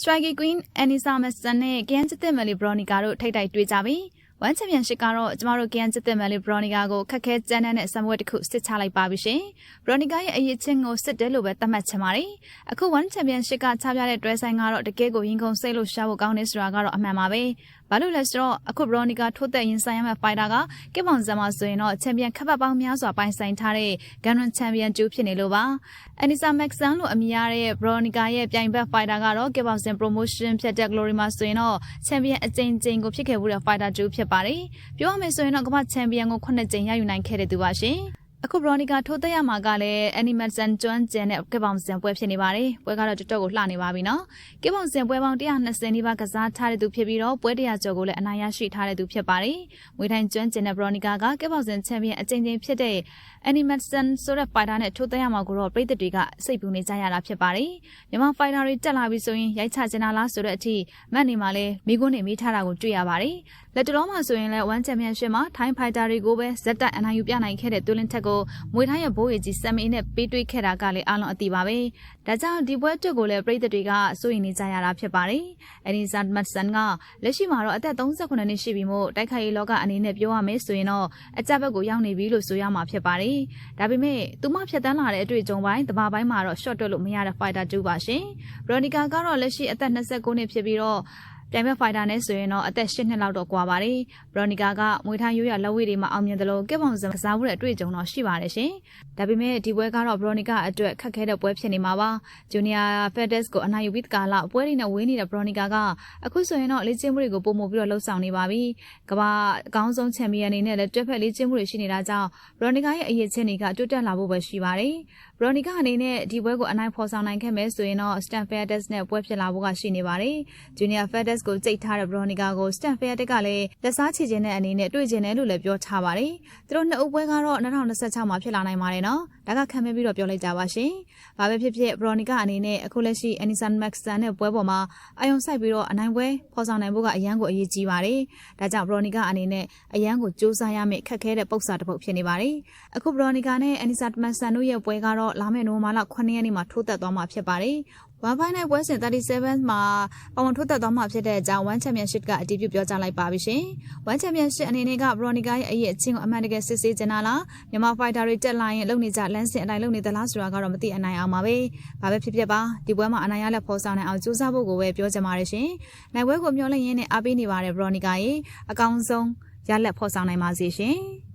Strike Queen Anisa Mason နဲ့ Gian ချစ်တဲ့ Melly Veronica တို့ထိတ်တိုက်တွေ့ကြပြီ။ ဝမ်ချန်ပီယံရှစ်ကတော့ကျမတို့ Gian ချစ်တဲ့ Melly Veronica ကိုခက်ခဲကြမ်းတမ်းတဲ့ဆမ်ဝဲတစ်ခုစစ်ချလိုက်ပါပြီရှင်။ Veronica ရဲ့အရေးချင်းကိုစစ်တယ်လို့ပဲသတ်မှတ်ချင်ပါတယ်။အခုဝမ်ချန်ပီယံရှစ်ကချပြတဲ့တွဲဆိုင်ကတော့တကယ်ကိုရင်ကုန်စိတ်လို့ရှာဖို့ကောင်းနေဆိုတာကတော့အမှန်ပါပဲ။ဘာလို့လဲဆိုတော့အခု Veronica ထိုးသက်ရင်ဆိုင်ရမယ့်ဖိုင်တာကကစ်မောင်ဇမ်မှာဆိုရင်တော့ချန်ပီယံခပ်ပတ်ပေါင်းများစွာပိုင်ဆိုင်ထားတဲ့ Gunrun Champion 2ဖြစ်နေလို့ပါ။ Anisa Maxon လို့အမည်ရတဲ့ Veronica ရဲ့ပြိုင်ဘက်ဖိုင်တာကတော့ကစ်မောင်ဇမ် promotion ဖြစ်တဲ့ Glory မှာဆိုရင်တော့ Champion အကြိမ်ကြိမ်ကိုဖြစ်ခဲ့မှုတဲ့ fighter 2ဖြစ်ပါတယ်။ပြောရမယ်ဆိုရင်တော့ကမ္ဘာချန်ပီယံကို9ကြိမ်ရယူနိုင်ခဲ့တဲ့သူပါရှင်။ အခုဘရိုနီကာထိုးသက်ရမှာကလည်း Animal Sun ကျွမ်းကျင်တဲ့ကပောင်စံပွဲဖြစ်နေပါတယ်။ပွဲကတော့တော်တော်ကိုလှနေပါပြီနော်။ကပောင်စံပွဲပေါင်း120နီးပါးကစားထားတဲ့သူဖြစ်ပြီးတော့ပွဲ100ကျော်ကိုလည်းအနိုင်ရရှိထားတဲ့သူဖြစ်ပါတယ်။ငွေထိုင်ကျွမ်းကျင်တဲ့ဘရိုနီကာကကပောင်စံချန်ပီယံအကြိမ်ကြိမ်ဖြစ်တဲ့ Animal Sun ဆိုတဲ့ဖိုင်တာနဲ့ထိုးသက်ရမှာကိုတော့ပြည်သက်တွေကစိတ်ပူနေကြရတာဖြစ်ပါတယ်။မြန်မာဖိုင်တာတွေတက်လာပြီဆိုရင်ရိုက်ချချင်တာလားဆိုတဲ့အထိမတ်နေမှာလဲမိကွန်းနေမိထားတာကိုတွေ့ရပါတယ်။လက်တလုံးမှာဆိုရင်လည်း One Championship မှာ Thai Fighter တွေကိုပဲဇက်တိုက်အနိုင်ယူပြနိုင်ခဲ့တဲ့တွလင်းထက်ကိုမွေထိုင်းရဲ့ဘိုးရီကြီးစမ်မီနဲ့ပေးတွေ့ခဲ့တာကလည်းအလုံးအသိပါပဲ။ဒါကြောင့်ဒီပွဲတွက်ကိုလည်းပြည်သက်တွေကစိုးရိမ်နေကြရတာဖြစ်ပါတယ်။အဲဒီဇတ်မတ်ဆန်ကလက်ရှိမှာတော့အသက်38နှစ်ရှိပြီမို့တိုက်ခိုက်ရေးလောကအနေနဲ့ပြောရမယ်ဆိုရင်တော့အကြက်ဘက်ကိုရောက်နေပြီလို့ဆိုရမှာဖြစ်ပါတယ်။ဒါပေမဲ့သူမဖြတ်တန်းလာတဲ့အတွေ့အကြုံပိုင်းတဘာပိုင်းမှာတော့ short တွက်လို့မရတဲ့ fighter 2ပါရှင်။ဘရိုနီကာကတော့လက်ရှိအသက်29နှစ်ဖြစ်ပြီးတော့ ပြိုင်ဘက်ဖိုင်တာနဲ့ဆိုရင်တော့အသက်၈နှစ်လောက်တော့ကွာပါတယ်။ဘရိုနီကာကမွေထိုင်းရိုးရလက်ဝဲတွေမှာအောင်မြင်တယ်လို့ကက်ပောင်စံကစားမှုတဲ့အတွေ့အကြုံတော့ရှိပါတယ်ရှင်။ဒါပေမဲ့ဒီပွဲကတော့ဘရိုနီကာအတွက်ခက်ခဲတဲ့ပွဲဖြစ်နေမှာပါ။ဂျူနီယာဖက်ဒက်စ်ကိုအနိုင်ယူပြီးတကာလပွဲတွေနဲ့ဝင်းနေတဲ့ဘရိုနီကာကအခုဆိုရင်တော့လေ့ကျင့်မှုတွေကိုပုံမပြီးတော့လှုပ်ဆောင်နေပါပြီ။ကမ္ဘာအကောင်းဆုံးချန်ပီယံအနေနဲ့လည်းတွက်ဖက်လေ့ကျင့်မှုတွေရှိနေတာကြောင့်ဘရိုနီကာရဲ့အရေးချင်းတွေကတိုးတက်လာဖို့ပဲရှိပါတယ်။ဘရိုနီကာအနေနဲ့ဒီပွဲကိုအနိုင်ဖော်ဆောင်နိုင်ခဲ့မယ်ဆိုရင်တော့စတန်ဖက်ဒက်စ်နဲ့ပွဲဖြစ်လာဖို့ကရှိနေပါတယ်။ဂျူနီယာဖက်ဒက်စ်ကိုကြိတ်ထားတဲ့ဘရိုနီကာကိုစတန်ဖက်ဒက်ကလည်းလက်စားချေခြင်းတဲ့အနေနဲ့တွေ့ကျင်တယ်လို့လည်းပြောထားပါတယ်။သူတို့နှစ်ဦးပွဲကတော့2026မှာဖြစ်လာနိုင်ပါတယ်နော်။ဒါကခံမဲ့ပြီးတော့ပြောလိုက်ကြပါရှင်။ဘာပဲဖြစ်ဖြစ်ဘရိုနီကာအနေနဲ့အခုလက်ရှိ Anison Maxson နဲ့ပွဲပေါ်မှာအယုံဆိုင်ပြီးတော့အနိုင်ပွဲဖော်ဆောင်နိုင်ဖို့ကအရန်ကိုအရေးကြီးပါတယ်။ဒါကြောင့်ဘရိုနီကာအနေနဲ့အရန်ကိုစူးစမ်းရမယ့်ခက်ခဲတဲ့ပုံစံတစ်ပုဒ်ဖြစ်နေပါတယ်။အခုဘရိုနီကာနဲ့ Anison Maxson တို့ရဲ့ပွဲကတော့လာမယ့်နိုဝင်ဘာလ9ရက်နေ့မှာထိုးသက်သွားမှာဖြစ်ပါတယ်။ဝမ်ဖိုင်နိုင်ပွဲစဉ်37မှာပဝန်ထုတ်သက်သွားမှာဖြစ်တဲ့အကြောင်း1 Championship ကအတည်ပြုပြောကြားလိုက်ပါပြီရှင်။1 Championship အနေနဲ့က Veronica ရဲ့အရေးအချင်းကိုအမှန်တကယ်စစ်ဆေးကြတာလားမြန်မာ fighter တွေတက်လာရင်လုံနေကြလမ်းစဉ်အတိုင်းလုံနေသလားဆိုတာကတော့မသိအနိုင်အောင်ပါပဲ။ဘာပဲဖြစ်ဖြစ်ပါဒီပွဲမှာအနိုင်ရလက်ဖော်ဆောင်နိုင်အောင်ကြိုးစားဖို့ကိုပဲပြောချင်ပါတယ်ရှင်။နိုင်ပွဲကိုမျှော်လင့်ရင်းနဲ့အားပေးနေပါတယ် Veronica ရဲ့အကောင်းဆုံးရလက်ဖော်ဆောင်နိုင်ပါစေရှင်။